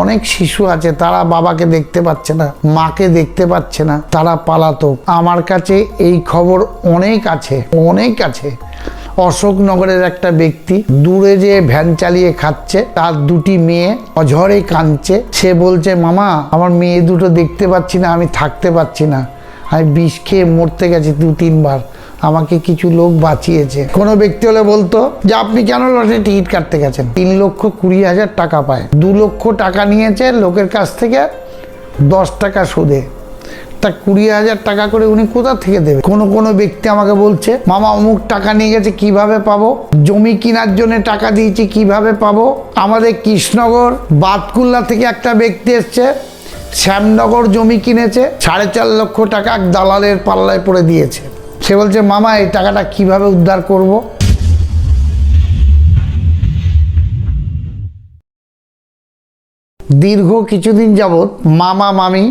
অনেক শিশু আছে, তারা বাবাকে দেখতে পাচ্ছে না, মাকে দেখতে পাচ্ছে না, তারা পালাতক আমার কাছে এই খবর অনেক আছে অনেক আছে। অশোকনগরের একটা ব্যক্তি দূরে যে ভ্যান চালিয়ে খাচ্ছে, তার দুটি মেয়ে অঝরে কাঁদছে। সে বলছে, মামা, আমার মেয়ে দুটো দেখতে পাচ্ছি না, আমি থাকতে পারছি না। আমি বিষ খেয়ে মরতে গেছি দু তিনবার আমাকে কিছু লোক বাঁচিয়েছে। কোনো ব্যক্তি হলে বলতো যে, আপনি কেন লটারি টিকিট কাটতে গেছেন? তিন লক্ষ কুড়ি হাজার টাকা পায়। দু লক্ষ টাকা নিয়েছে লোকের কাছ থেকে দশ টাকা সুদে। তা কুড়ি হাজার টাকা করে উনি কোথা থেকে দেবে? কোনো কোনো ব্যক্তি আমাকে বলছে, মামা, অমুক টাকা নিয়ে গেছে, কীভাবে পাবো? জমি কেনার জন্য টাকা দিয়েছি, কীভাবে পাবো? আমাদের কৃষ্ণনগর, বাতকুল্লা থেকে একটা ব্যক্তি এসছে, শ্যামনগর জমি কিনেছে, সাড়ে চার লক্ষ টাকা দালালের পাল্লায় পড়ে দিয়েছে। সে বলছে, মামা, এই টাকাটা কীভাবে উদ্ধার করব? দীর্ঘ কিছুদিন যাবৎ মামা, মামি,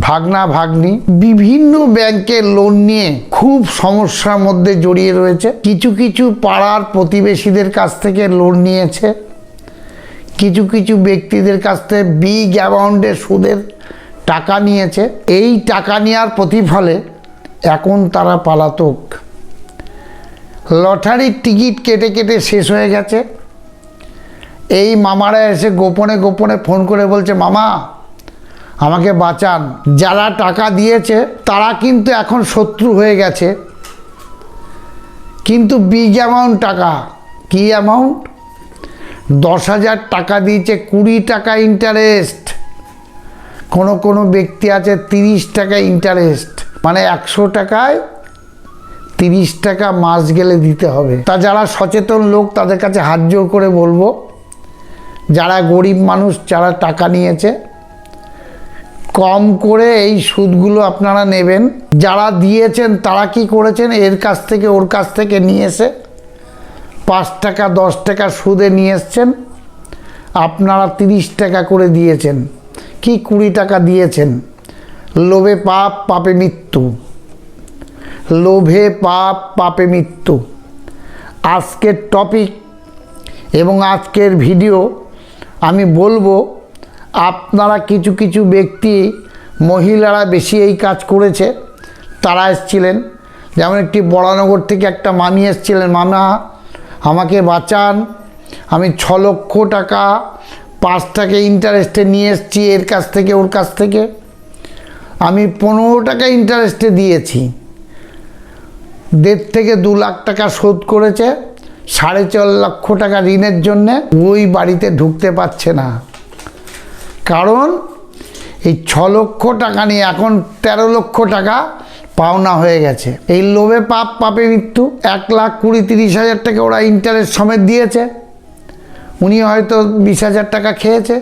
ভাগনা, ভাগ্নি বিভিন্ন ব্যাংকের লোন নিয়ে খুব সমস্যার মধ্যে জড়িয়ে রয়েছে। কিছু কিছু পাড়ার প্রতিবেশীদের কাছ থেকে লোন নিয়েছে। কিছু কিছু ব্যক্তিদের কাছ থেকে বিগ অ্যামাউন্টের সুদের টাকা নিয়েছে। এই টাকা নেওয়ার প্রতিফলে এখন তারা পালাতক। লটারির টিকিট কেটে কেটে শেষ হয়ে গেছে। এই মামারা এসে গোপনে গোপনে ফোন করে বলছে, মামা, আমাকে বাঁচান। যারা টাকা দিয়েছে, তারা কিন্তু এখন শত্রু হয়ে গেছে। কিন্তু বিগ অ্যামাউন্ট টাকা, কি অ্যামাউন্ট দশ হাজার টাকা দিয়েছে, কুড়ি টাকা ইন্টারেস্ট কোনো কোনো ব্যক্তি আছে তিরিশ টাকা ইন্টারেস্ট মানে একশো টাকায় তিরিশ টাকা মাস গেলে দিতে হবে। তা যারা সচেতন লোক, তাদের কাছে হাত জোর করে বলব, যারা গরিব মানুষ, যারা টাকা নিয়েছে, কম করে এই সুদগুলো আপনারা নেবেন। যারা দিয়েছেন, তারা কি করেছেন? এর কাছ থেকে, ওর কাছ থেকে নিয়ে এসে পাঁচ টাকা, দশ টাকা সুদে নিয়ে এসছেন। আপনারা তিরিশ টাকা করে দিয়েছেন। কি কুড়ি টাকা দিয়েছেন? লোভে পাপ, পাপে মৃত্যু। লোভে পাপ, পাপে মৃত্যু। আজকের টপিক এবং আজকের ভিডিও আমি বলব, আপনারা কিছু কিছু ব্যক্তি, মহিলারা বেশি এই কাজ করেছে। তারা এসছিলেন। যেমন একটি বড়ানগর থেকে একটা মামি এসছিলেন। মামা, আমাকে বাঁচান। আমি ছ লক্ষ টাকা, পাঁচ টাকা ইন্টারেস্টে নিয়ে এসছি এর কাছ থেকে, ওর কাছ থেকে। আমি পনেরো টাকা ইন্টারেস্টে দিয়েছি। দেড় থেকে দু লাখ টাকা শোধ করেছে, সাড়ে চার লক্ষ টাকা ঋণের জন্যে ওই বাড়িতে ঢুকতে পারছে না। কারণ এই ছ লক্ষ টাকা নিয়ে এখন তেরো লক্ষ টাকা পাওনা হয়ে গেছে। এই লোভে পাপ, পাপে মৃত্যু, এক লাখ কুড়ি তিরিশ হাজার টাকা ওরা ইন্টারেস্ট সমেত দিয়েছে। উনি হয়তো বিশ হাজার টাকা খেয়েছে,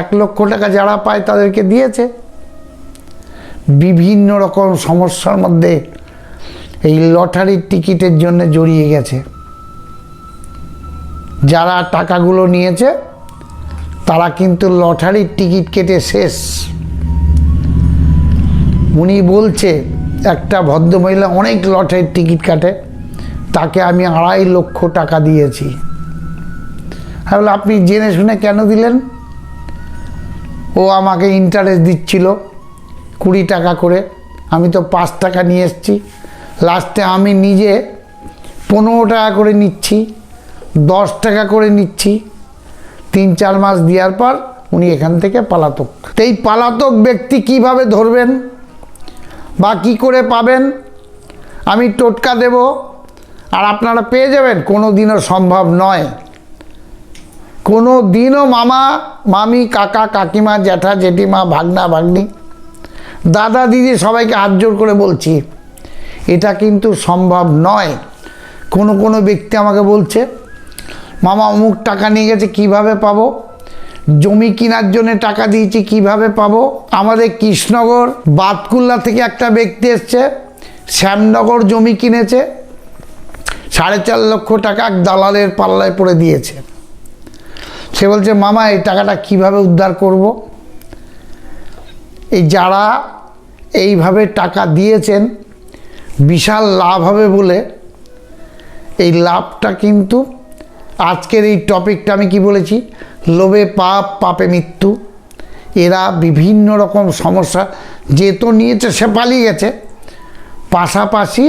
এক লক্ষ টাকা যারা পায় তাদেরকে দিয়েছে। বিভিন্ন রকম সমস্যার মধ্যে এই লটারির টিকিটের জন্য জড়িয়ে গেছে। যারা টাকাগুলো নিয়েছে তারা কিন্তু লটারির টিকিট কেটে শেষ। উনি বলছে একটা ভদ্রমহিলা অনেক লটারির টিকিট কাটে তাকে আমি আড়াই লক্ষ টাকা দিয়েছি। বললাম, আপনি জেনে শুনে কেন দিলেন? ও আমাকে ইন্টারেস্ট দিচ্ছিল। কুড়ি টাকা করে। আমি তো পাঁচ টাকা নিয়ে এসেছি। লাস্টে আমি নিজে পনেরো টাকা করে নিচ্ছি, দশ টাকা করে নিচ্ছি। তিন চার মাস দেওয়ার পর উনি এখান থেকে পালাতক। তো এই পালাতক ব্যক্তি কীভাবে ধরবেন বা কি করে পাবেন, আমি টোটকা দেব। আর আপনারা পেয়ে যাবেন কোনো দিনও সম্ভব নয়। কোনো দিনও মামা, মামি, কাকা, কাকিমা, জ্যাঠা, জেঠিমা, ভাগনা, ভাগ্নি দাদা দিদি সবাইকে হাত জোর করে বলছি, এটা কিন্তু সম্ভব নয়। কোনো কোনো ব্যক্তি আমাকে বলছে, মামা, অমুক টাকা নিয়ে গেছে, কীভাবে পাবো? জমি কেনার জন্য টাকা দিয়েছি, কীভাবে পাবো? আমাদের কৃষ্ণনগর, বাতকুল্লা থেকে একটা ব্যক্তি এসছে, শ্যামনগর জমি কিনেছে, সাড়ে চার লক্ষ টাকা দালালের পাল্লায় পড়ে দিয়েছে। সে বলছে, মামা, এই টাকাটা কীভাবে উদ্ধার করব? এই যারা এইভাবে টাকা দিয়েছেন, বিশাল লাভ হবে বলে, এই লাভটা কিন্তু আজকের এই টপিকটা আমি কি বলেছি? লোভে পাপ, পাপে মৃত্যু। এরা বিভিন্ন রকম সমস্যা যে তো নিয়েছে, সে পালিয়ে গেছে। পাশাপাশি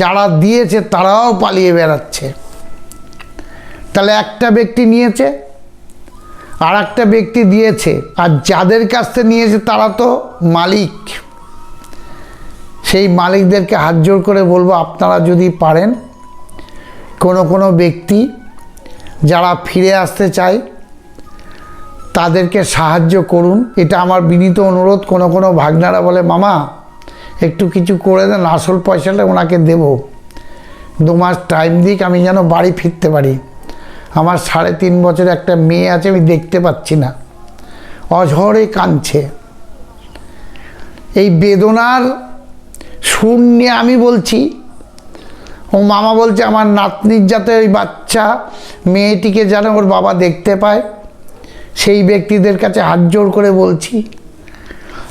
যারা দিয়েছে, তারাও পালিয়ে বেড়াচ্ছে। তাহলে একটা ব্যক্তি নিয়েছে আর একটা ব্যক্তি দিয়েছে, আর যাদের কাছ থেকে নিয়েছে তারা তো মালিক। সেই মালিকদেরকে হাত জোর করে বলব, আপনারা যদি পারেন, কোনো কোনো ব্যক্তি যারা ফিরে আসতে চায়, তাদেরকে সাহায্য করুন। এটা আমার বিনীত অনুরোধ, কোনো কোনো ভাগনারা বলে, মামা, একটু কিছু করে দেন, আসল পয়সাটা ওনাকে দেব। দু মাস টাইম দিক, আমি যেন বাড়ি ফিরতে পারি। আমার সাড়ে তিন বছর একটা মেয়ে আছে, আমি দেখতে পাচ্ছি না। অঝরে কাঁদছে। এই বেদনার সুর নিয়ে আমি বলছি, ও মামা বলছে, আমার নাতনির যাতে ওই বাচ্চা মেয়েটিকে যেন ওর বাবা দেখতে পায়, সেই ব্যক্তিদের কাছে হাত জোর করে বলছি,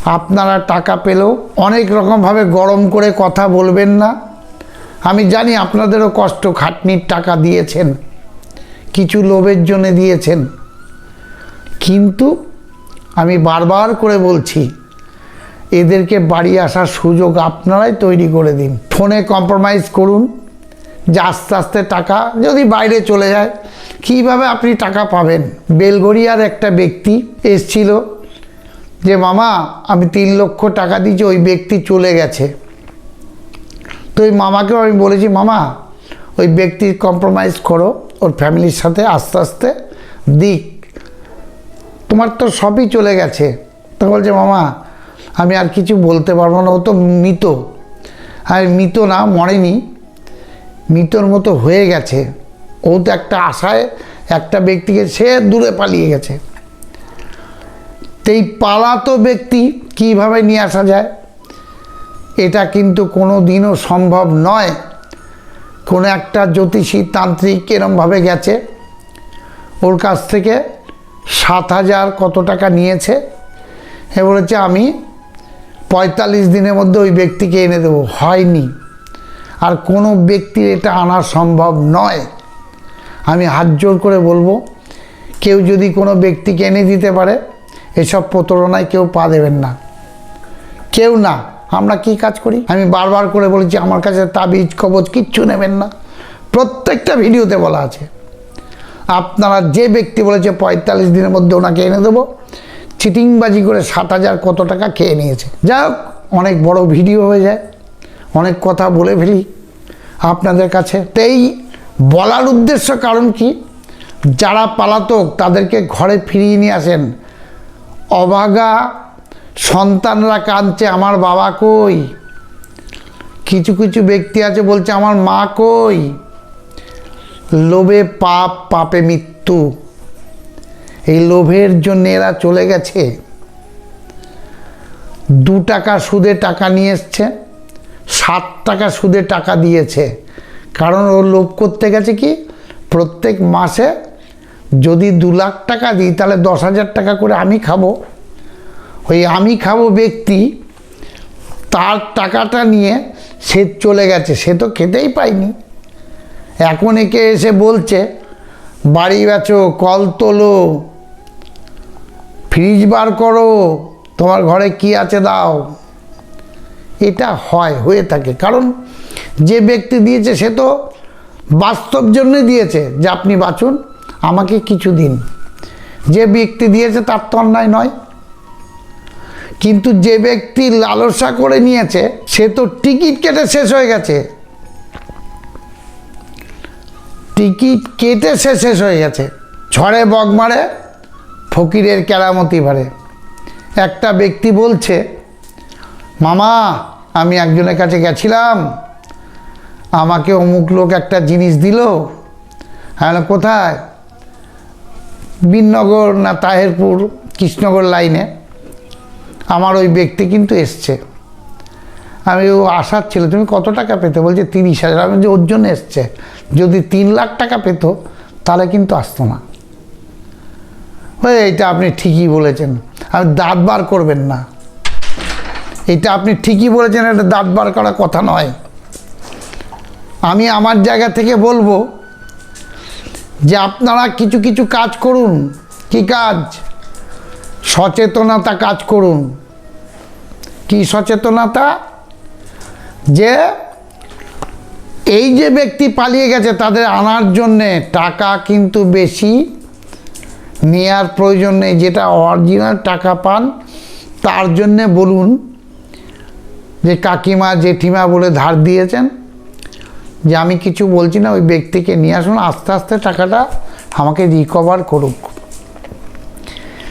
আপনারা টাকা পেলেও অনেক রকমভাবে গরম করে কথা বলবেন না। আমি জানি আপনাদেরও কষ্ট, খাটনির টাকা দিয়েছেন। কিছু লোভের জন্য দিয়েছেন। কিন্তু আমি বারবার করে বলছি, এদেরকে বাড়ি আসার সুযোগ আপনারাই তৈরি করে দিন। ফোনে কম্প্রোমাইজ করুন, যে আস্তে আস্তে টাকা যদি বাইরে চলে যায়, কীভাবে আপনি টাকা পাবেন? বেলগড়িয়ার একটা ব্যক্তি এসছিল যে, মামা, আমি তিন লক্ষ টাকা দিয়েছি, ওই ব্যক্তি চলে গেছে। তো ওই মামাকেও আমি বলেছি, মামা ওই ব্যক্তির কম্প্রোমাইজ করো, ওর ফ্যামিলির সাথে আস্তে আস্তে দিক। তোমার তো সবই চলে গেছে। তো বলছে, মামা, আমি আর কিছু বলতে পারব না। ও তো মৃত। আর মৃত না, মরেনি। মৃতর মতো হয়ে গেছে। ও তো একটা আশায় একটা ব্যক্তিকে সে দূরে পালিয়ে গেছে। তো এই পালাতো ব্যক্তি কীভাবে নিয়ে আসা যায়? এটা কিন্তু কোনো দিনও সম্ভব নয়। কোনো একটা জ্যোতিষী তান্ত্রিক এরমভাবে গেছে, ওর কাছ থেকে সাত হাজার কত টাকা নিয়েছে, এ বলেছে, আমি পঁয়তাল্লিশ দিনের মধ্যে ওই ব্যক্তিকে এনে দেবো। হয়নি। আর কোনো ব্যক্তির এটা আনা সম্ভব নয়। আমি হাত জোর করে বলব, কেউ যদি কোনো ব্যক্তিকে এনে দিতে পারে, এসব প্রতারণায় কেউ পা দেবেন না। কেউ না। আমরা কি কাজ করি? আমি বারবার করে বলেছি, আমার কাছে তাবিজ, কবজ কিচ্ছু নেবেন না। প্রত্যেকটা ভিডিওতে বলা আছে। আপনারা যে ব্যক্তি বলেছে, পঁয়তাল্লিশ দিনের মধ্যে ওনাকে এনে দেবো। চিটিংবাজি করে সাত হাজার কত টাকা খেয়ে নিয়েছে। যাই হোক, অনেক বড় ভিডিও হয়ে যায়। অনেক কথা বলে ফেলি আপনাদের কাছে। এই বলার উদ্দেশ্য কারণ কি? যারা পালাতক, তাদেরকে ঘরে ফিরিয়ে নিয়ে আসেন। অভাগা সন্তানরা কাঁদছে, আমার বাবা কই? কিছু কিছু ব্যক্তি আছে বলছে, আমার মা কই? লোভে পাপ, পাপে মৃত্যু। এই লোভের জন্য এরা চলে গেছে। দু টাকা সুদে টাকা নিয়ে এসছে, সাত টাকা সুদে টাকা দিয়েছে। কারণ ও লোভ করতে গেছে কি? প্রত্যেক মাসে যদি দু লাখ টাকা দিই, তাহলে দশ হাজার টাকা করে আমি খাব। ওই আমি খাব ব্যক্তি, তার টাকাটা নিয়ে সে চলে গেছে, সে তো খেতেই পায়নি। এখন একে এসে বলছে, বাড়ি বেচো কল তোলো, ফ্রিজ বার করো, তোমার ঘরে কি আছে দাও। এটা হয়, হয়ে থাকে। কারণ যে ব্যক্তি দিয়েছে, সে তো বাস্তব জন্যে দিয়েছে, যে আপনি বাঁচুন, আমাকে কিছু দিন। যে ব্যক্তি দিয়েছে, তার তো অন্যায় নয়। কিন্তু যে ব্যক্তি লালসা করে নিয়েছে, সে তো টিকিট কেটে শেষ হয়ে গেছে। টিকিট কেটে সে শেষ হয়ে গেছে। ঝড়ে বগ মারে, ফকিরের কেরামতি ভারে একটা ব্যক্তি বলছে, মামা, আমি একজনের কাছে গেছিলাম। আমাকে অমুক লোক একটা জিনিস দিল। হ্যাঁ কোথায়? বিনগর না তাহেরপুর, কৃষ্ণগর লাইনে। আমার ওই ব্যক্তি কিন্তু এসছে। আমি ও আসার ছিল, তুমি কত টাকা পেতে? বলছে, তিরিশ হাজার। আমি যে ওর জন্য এসছে। যদি তিন লাখ টাকা পেত, তাহলে কিন্তু আসতো না। ওই, এইটা আপনি ঠিকই বলেছেন। আমি দাঁত বার করবেন না। এটা আপনি ঠিকই বলেছেন, এটা দাঁত বার করা কথা নয়। আমি আমার জায়গা থেকে বলব যে, আপনারা কিছু কিছু কাজ করুন। কি কাজ? সচেতনতা কাজ করুন। কি সচেতনতা? যে এই যে ব্যক্তি পালিয়ে গেছে, তাদের আনার জন্যে টাকা কিন্তু বেশি নেওয়ার প্রয়োজন নেই, যেটা অরিজিনাল টাকা পান, তার জন্যে বলুন যে কাকিমা, জেঠিমা বলে ধার দিয়েছেন, যে আমি কিছু বলছি না, ওই ব্যক্তিকে নিয়ে আসুন, আস্তে আস্তে টাকাটা আমাকে রিকভার করুক।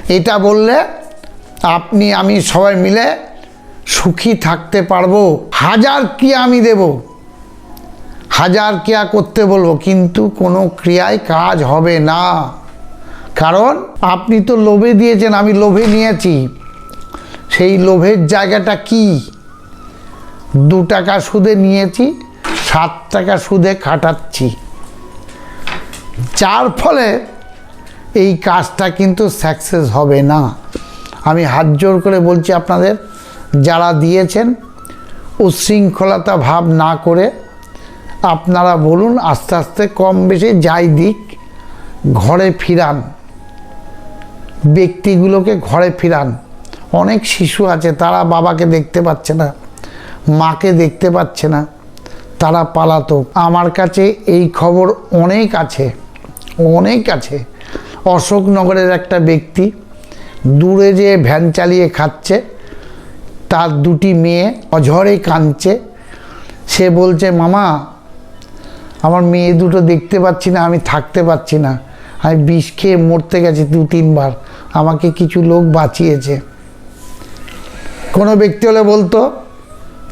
এটা বললে আপনি, আমি সবাই মিলে সুখী থাকতে পারব। হাজার ক্রিয়া আমি দেব। হাজার ক্রিয়া করতে বলব, কিন্তু কোনো ক্রিয়ায় কাজ হবে না। কারণ আপনি তো লোভে দিয়েছেন, আমি লোভে নিয়েছি। সেই লোভের জায়গাটা কি? দু টাকা সুদে নিয়েছি, সাত টাকা সুদে খাটাচ্ছি। যার ফলে এই কাজটা কিন্তু সাকসেস হবে না। আমি হাত জোর করে বলছি আপনাদের, যারা দিয়েছেন, উশৃঙ্খলতা ভাব না করে আপনারা বলুন, আস্তে আস্তে কম বেশি যাই দিক, ঘরে ফিরান। ব্যক্তিগুলোকে ঘরে ফিরান। অনেক শিশু আছে, তারা বাবাকে দেখতে পাচ্ছে না, মাকে দেখতে পাচ্ছে না, তারা পালাতো আমার কাছে এই খবর অনেক আছে অনেক আছে। অশোকনগরের একটা ব্যক্তি দূরে যে ভ্যান চালিয়ে খাচ্ছে, তার দুটি মেয়ে অঝরে কাঁদছে। সে বলছে, মামা, আমার মেয়ে দুটো দেখতে পাচ্ছি না, আমি থাকতে পারছি না। আমি বিষ খেয়ে মরতে গেছি দু তিনবার আমাকে কিছু লোক বাঁচিয়েছে। কোনো ব্যক্তি হলে বলতো,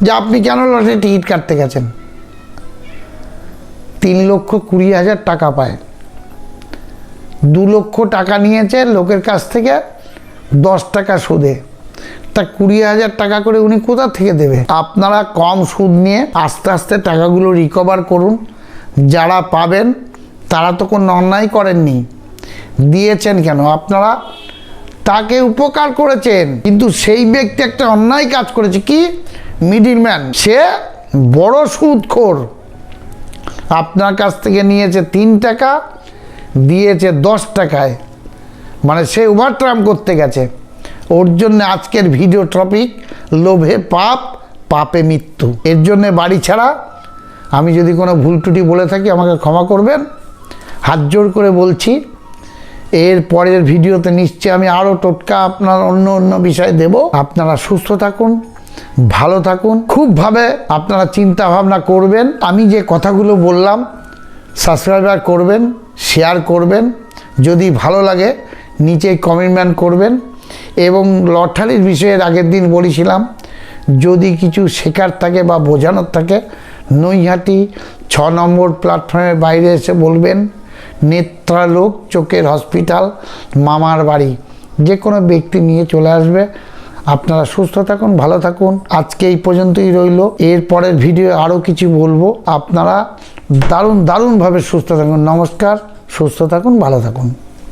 যে আপনি কেন লটারি টিকিট কাটতে গেছেন? তিন লক্ষ কুড়ি হাজার টাকা পায়। দু লক্ষ টাকা নিয়েছে লোকের কাছ থেকে দশ টাকা সুদে। তা কুড়ি হাজার টাকা করে উনি কোথা থেকে দেবে? আপনারা কম সুদ নিয়ে আস্তে আস্তে টাকাগুলো রিকভার করুন। যারা পাবেন, তারা তো কোনো অন্যায় করেননি। দিয়েছেন কেন? আপনারা তাকে উপকার করেছেন। কিন্তু সেই ব্যক্তি একটা অন্যায় কাজ করেছে। কি? মিডিলম্যান সে বড় সুদখোর। আপনার কাছ থেকে নিয়েছে তিন টাকা দিয়েছে দশ টাকায়। মানে সে ওভারট্রাম করতে গেছে। ওর জন্য আজকের ভিডিও টপিক, লোভে পাপ, পাপে মৃত্যু। এর জন্যে বাড়ি ছাড়া। আমি যদি কোনো ভুল ত্রুটি বলে থাকি, আমাকে ক্ষমা করবেন। হাত জোর করে বলছি, এর পরের ভিডিওতে নিশ্চয়ই আমি আরও টোটকা আপনার অন্য অন্য বিষয় দেব। আপনারা সুস্থ থাকুন, ভালো থাকুন। খুবভাবে আপনারা চিন্তা ভাবনা করবেন। আমি যে কথাগুলো বললাম সাবস্ক্রাইবার করবেন। শেয়ার করবেন, যদি ভালো লাগে নিচে কমেন্টম্যান করবেন। এবং লটারির বিষয়ের আগের দিন বলেছিলাম, যদি কিছু শেখার থাকে বা বোঝানোর থাকে, নৈহাটি ছ নম্বর প্ল্যাটফর্মের বাইরে এসে বলবেন, নেত্রালোক চোখের হসপিটাল, মামার বাড়ি। যে কোনো ব্যক্তি নিয়ে চলে আসবে। আপনারা সুস্থ থাকুন, ভালো থাকুন। আজকে এই পর্যন্তই রইল। এর পরের ভিডিও আরও কিছু বলব। আপনারা দারুণ দারুণভাবে সুস্থ থাকুন নমস্কার সুস্থ থাকুন ভালো থাকুন।